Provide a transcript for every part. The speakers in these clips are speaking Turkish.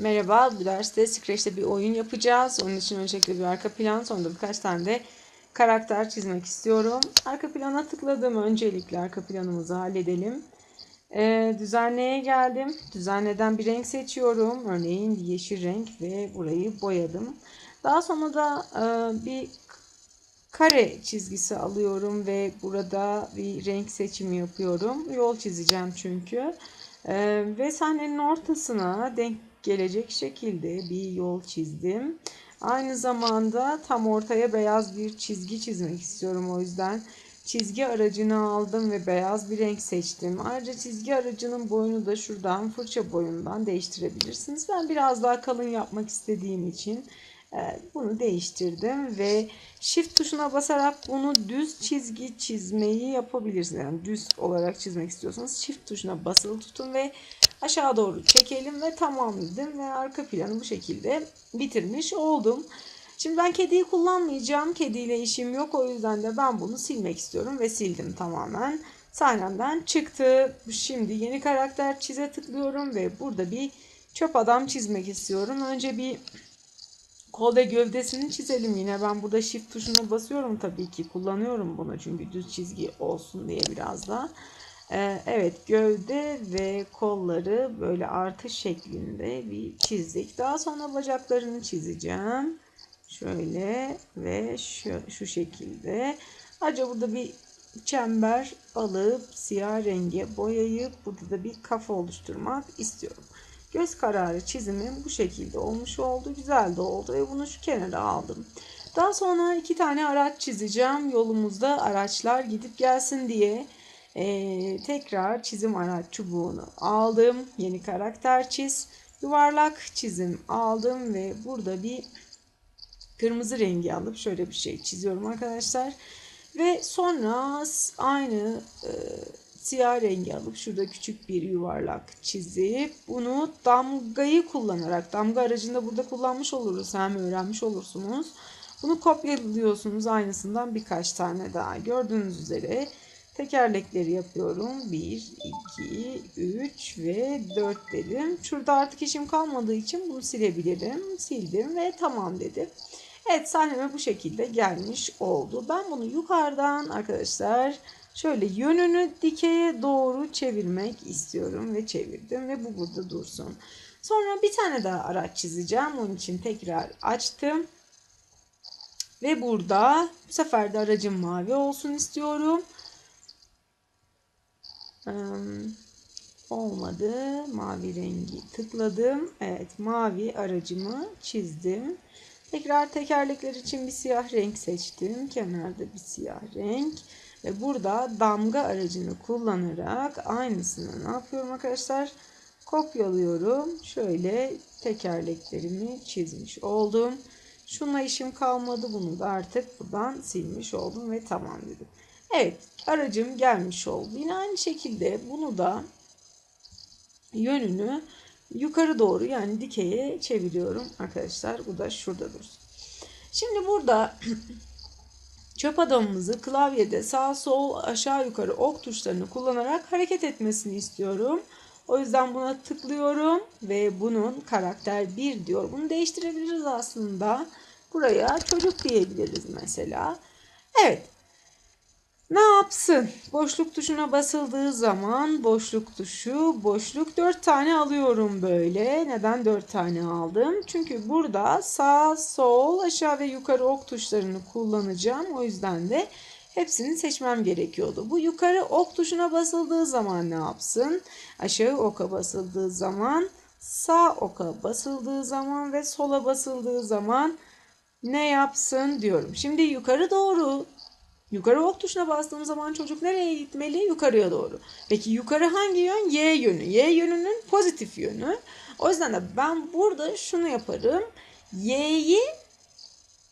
Merhaba, bu derste Scratch'te bir oyun yapacağız. Onun için öncelikle bir arka plan, sonra da birkaç tane de karakter çizmek istiyorum. Arka plana tıkladım. Öncelikle arka planımızı halledelim. Ee, düzenleye geldim. Düzenleden bir renk seçiyorum. Örneğin yeşil renk ve burayı boyadım. Daha sonra da e, bir kare çizgisi alıyorum ve burada bir renk seçimi yapıyorum. Yol çizeceğim çünkü. Ee, ve sahnenin ortasına denk gelecek şekilde bir yol çizdim. Aynı zamanda tam ortaya beyaz bir çizgi çizmek istiyorum. O yüzden çizgi aracını aldım ve beyaz bir renk seçtim. Ayrıca çizgi aracının boyunu da şuradan fırça boyundan değiştirebilirsiniz. Ben biraz daha kalın yapmak istediğim için e, bunu değiştirdim ve shift tuşuna basarak bunu düz çizgi çizmeyi yapabilirsiniz. Yani düz olarak çizmek istiyorsanız shift tuşuna basılı tutun ve aşağı doğru çekelim ve tamam dedim ve arka planı bu şekilde bitirmiş oldum. Şimdi ben kediyi kullanmayacağım. Kediyle işim yok. O yüzden de ben bunu silmek istiyorum ve sildim tamamen. Sahnemden çıktı. Şimdi yeni karakter çize tıklıyorum ve burada bir çöp adam çizmek istiyorum. Önce bir kol ve gövdesini çizelim yine. Ben burada shift tuşuna basıyorum tabii ki. Kullanıyorum bunu çünkü düz çizgi olsun diye biraz da. Ee, evet gövde ve kolları böyle artış şeklinde bir çizdik. Daha sonra bacaklarını çizeceğim. Şöyle ve şu, şu şekilde. Ayrıca burada bir çember alıp siyah renge boyayıp burada da bir kafa oluşturmak istiyorum. Göz kararı çizimim bu şekilde olmuş oldu. Güzel de oldu ve bunu şu kenara aldım. Daha sonra iki tane araç çizeceğim. Yolumuzda araçlar gidip gelsin diye. Ee, tekrar çizim araç çubuğunu aldım. Yeni karakter çiz. Yuvarlak çizim aldım ve burada bir kırmızı rengi alıp şöyle bir şey çiziyorum arkadaşlar. Ve sonra aynı e, siyah rengi alıp şurada küçük bir yuvarlak çizip bunu damgayı kullanarak damga aracında burada kullanmış oluruz hem öğrenmiş olursunuz. Bunu kopyalıyorsunuz aynısından birkaç tane daha gördüğünüz üzere tekerlekleri yapıyorum. 1, 2, 3 ve 4 dedim. Şurada artık işim kalmadığı için bunu silebilirim. Sildim ve tamam dedim. Evet sahneme bu şekilde gelmiş oldu. Ben bunu yukarıdan arkadaşlar şöyle yönünü dikeye doğru çevirmek istiyorum ve çevirdim ve bu burada dursun. Sonra bir tane daha araç çizeceğim. Onun için tekrar açtım. Ve burada bu sefer de aracım mavi olsun istiyorum. Olmadı. Mavi rengi tıkladım. Evet mavi aracımı çizdim. Tekrar tekerlekler için bir siyah renk seçtim. Kenarda bir siyah renk. Ve burada damga aracını kullanarak aynısını ne yapıyorum arkadaşlar? Kopyalıyorum. Şöyle tekerleklerimi çizmiş oldum. Şunla işim kalmadı. Bunu da artık buradan silmiş oldum ve tamam dedim. Evet aracım gelmiş oldu. Yine aynı şekilde bunu da yönünü yukarı doğru yani dikeye çeviriyorum arkadaşlar. Bu da şurada dursun. Şimdi burada çöp adamımızı klavyede sağ sol aşağı yukarı ok tuşlarını kullanarak hareket etmesini istiyorum. O yüzden buna tıklıyorum ve bunun karakter 1 diyor. Bunu değiştirebiliriz aslında. Buraya çocuk diyebiliriz mesela. Evet ne yapsın? Boşluk tuşuna basıldığı zaman boşluk tuşu, boşluk 4 tane alıyorum böyle. Neden 4 tane aldım? Çünkü burada sağ, sol, aşağı ve yukarı ok tuşlarını kullanacağım. O yüzden de hepsini seçmem gerekiyordu. Bu yukarı ok tuşuna basıldığı zaman ne yapsın? Aşağı oka basıldığı zaman, sağ oka basıldığı zaman ve sola basıldığı zaman ne yapsın diyorum. Şimdi yukarı doğru Yukarı ok tuşuna bastığım zaman çocuk nereye gitmeli? Yukarıya doğru. Peki yukarı hangi yön? Y yönü. Y yönünün pozitif yönü. O yüzden de ben burada şunu yaparım. Y'yi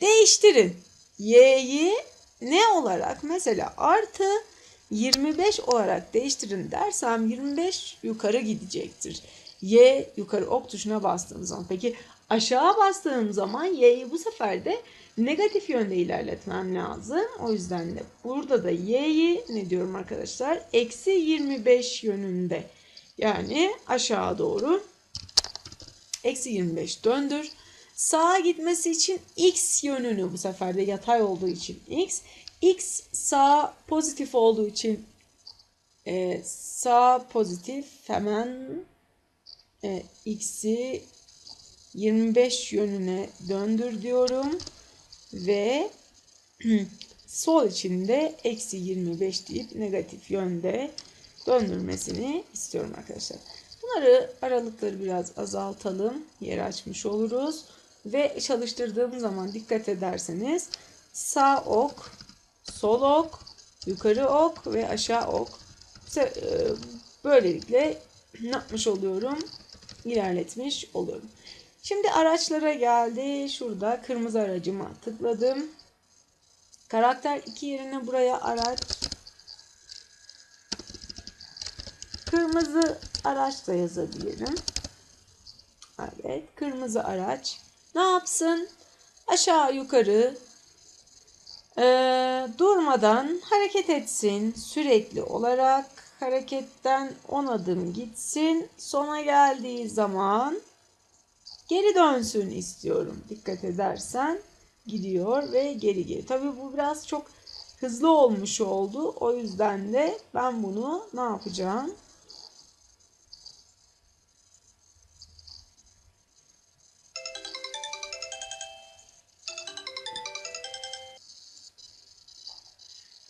değiştirin. Y'yi ne olarak? Mesela artı 25 olarak değiştirin dersem 25 yukarı gidecektir. Y yukarı ok tuşuna bastığım zaman. Peki aşağı bastığım zaman Y'yi bu sefer de negatif yönde ilerletmem lazım. O yüzden de burada da y'yi ne diyorum arkadaşlar? Eksi 25 yönünde. Yani aşağı doğru eksi 25 döndür. Sağa gitmesi için x yönünü bu sefer de yatay olduğu için x. x sağ pozitif olduğu için e, sağ pozitif hemen e, x'i 25 yönüne döndür diyorum. Ve sol içinde eksi 25 deyip negatif yönde döndürmesini istiyorum arkadaşlar. Bunları aralıkları biraz azaltalım. Yer açmış oluruz. Ve çalıştırdığım zaman dikkat ederseniz sağ ok, sol ok, yukarı ok ve aşağı ok. E, böylelikle ne yapmış oluyorum? İlerletmiş oluyorum. Şimdi araçlara geldi. Şurada kırmızı aracıma tıkladım. Karakter 2 yerine buraya araç kırmızı araç da yazabilirim. Evet, kırmızı araç. Ne yapsın? Aşağı yukarı e, durmadan hareket etsin. Sürekli olarak hareketten 10 adım gitsin. Sona geldiği zaman geri dönsün istiyorum. Dikkat edersen gidiyor ve geri geri. Tabii bu biraz çok hızlı olmuş oldu. O yüzden de ben bunu ne yapacağım?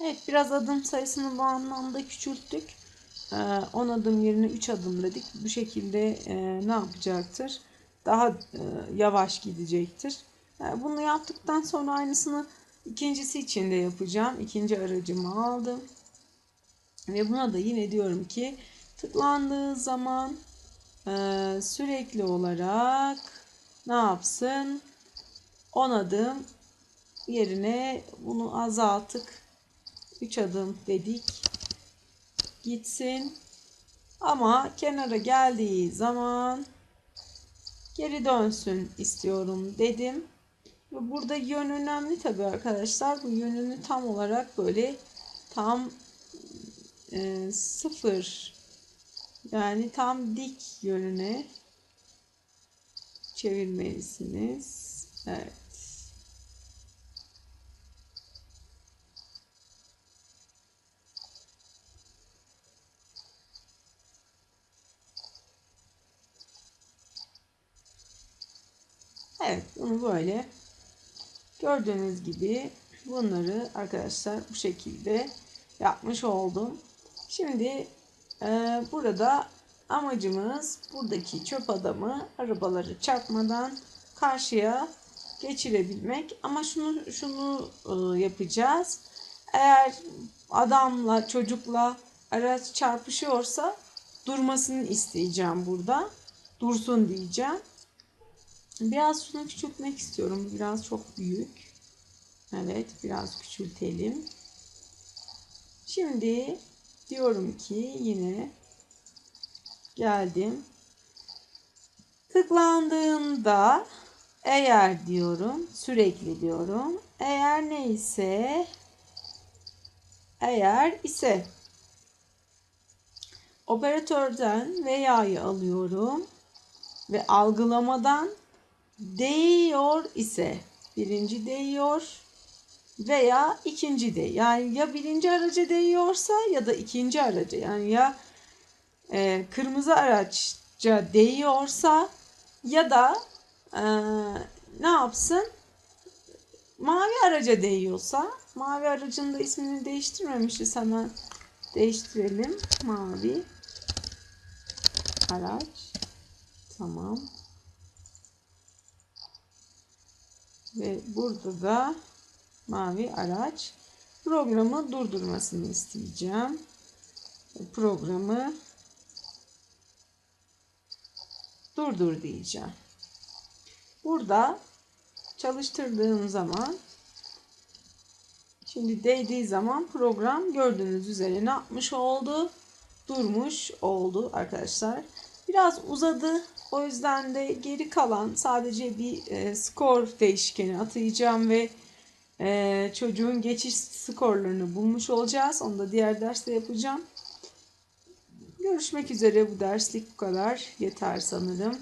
Evet biraz adım sayısını bu anlamda küçülttük. 10 adım yerine 3 adım dedik. Bu şekilde ne yapacaktır? Daha yavaş gidecektir. Bunu yaptıktan sonra aynısını ikincisi için de yapacağım. İkinci aracımı aldım. Ve buna da yine diyorum ki tıklandığı zaman sürekli olarak ne yapsın? 10 adım yerine bunu azaltık 3 adım dedik. Gitsin. Ama kenara geldiği zaman geri dönsün istiyorum dedim. Ve burada yön önemli tabi arkadaşlar. Bu yönünü tam olarak böyle tam e, sıfır yani tam dik yönüne çevirmelisiniz. Evet. Evet bunu böyle gördüğünüz gibi bunları arkadaşlar bu şekilde yapmış oldum. Şimdi e, burada amacımız buradaki çöp adamı arabaları çarpmadan karşıya geçirebilmek. Ama şunu şunu e, yapacağız. Eğer adamla çocukla araç çarpışıyorsa durmasını isteyeceğim burada. Dursun diyeceğim. Biraz şunu küçültmek istiyorum. Biraz çok büyük. Evet biraz küçültelim. Şimdi diyorum ki yine geldim. Tıklandığında eğer diyorum sürekli diyorum. Eğer neyse eğer ise operatörden veya'yı alıyorum ve algılamadan değiyor ise birinci değiyor veya ikinci de. Yani ya birinci araca değiyorsa ya da ikinci araca. Yani ya e, kırmızı araçça değiyorsa ya da e, ne yapsın? Mavi araca değiyorsa mavi aracın da ismini değiştirmemişiz. Hemen değiştirelim. Mavi araç. Tamam Ve burada da mavi araç programı durdurmasını isteyeceğim. Programı durdur diyeceğim. Burada çalıştırdığım zaman şimdi değdiği zaman program gördüğünüz üzere ne yapmış oldu? Durmuş oldu arkadaşlar. Biraz uzadı o yüzden de geri kalan sadece bir e, skor değişkeni atayacağım ve e, çocuğun geçiş skorlarını bulmuş olacağız. Onu da diğer derste yapacağım. Görüşmek üzere bu derslik bu kadar. Yeter sanırım.